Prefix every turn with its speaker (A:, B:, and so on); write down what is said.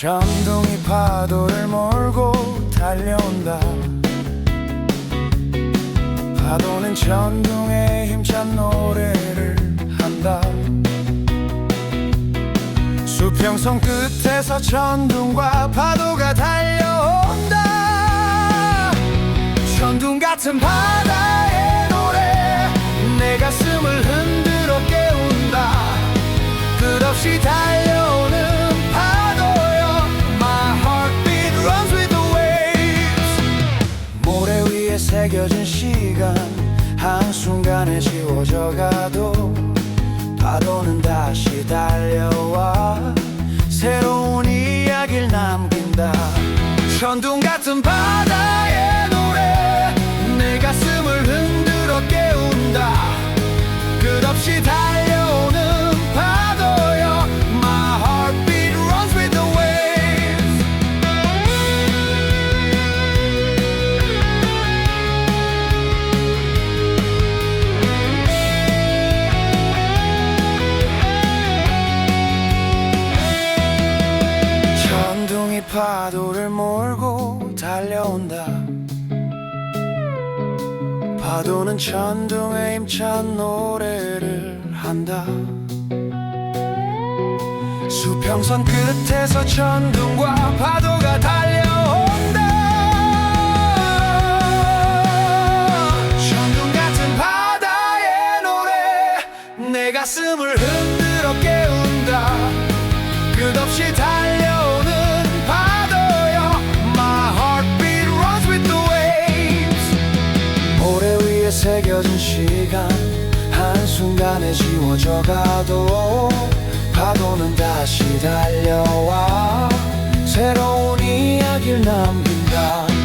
A: 천둥이 파도를 몰고 달려온다. 파도는 천둥에 힘찬 노래를 한다. 수평선 끝에서 천둥과 파도가 달려온다. 천둥 같은 바 새겨진 시간 한순간에 지워져 가도 파도는 다시 달려와 새로운 이야기를 남긴다. 천둥 같은 바 파도를 몰고 달려온다. 파도는 천둥에 힘찬 노래를 한다. 수평선 끝에서 천둥과 파도가 달려온다. 천둥 같은 바다의 노래 내 가슴을 흔들어 깨운다. 끝없이 달 시간 한순간에 지워져 가도 파도는 다시 달려와 새로운 이야기를 남긴다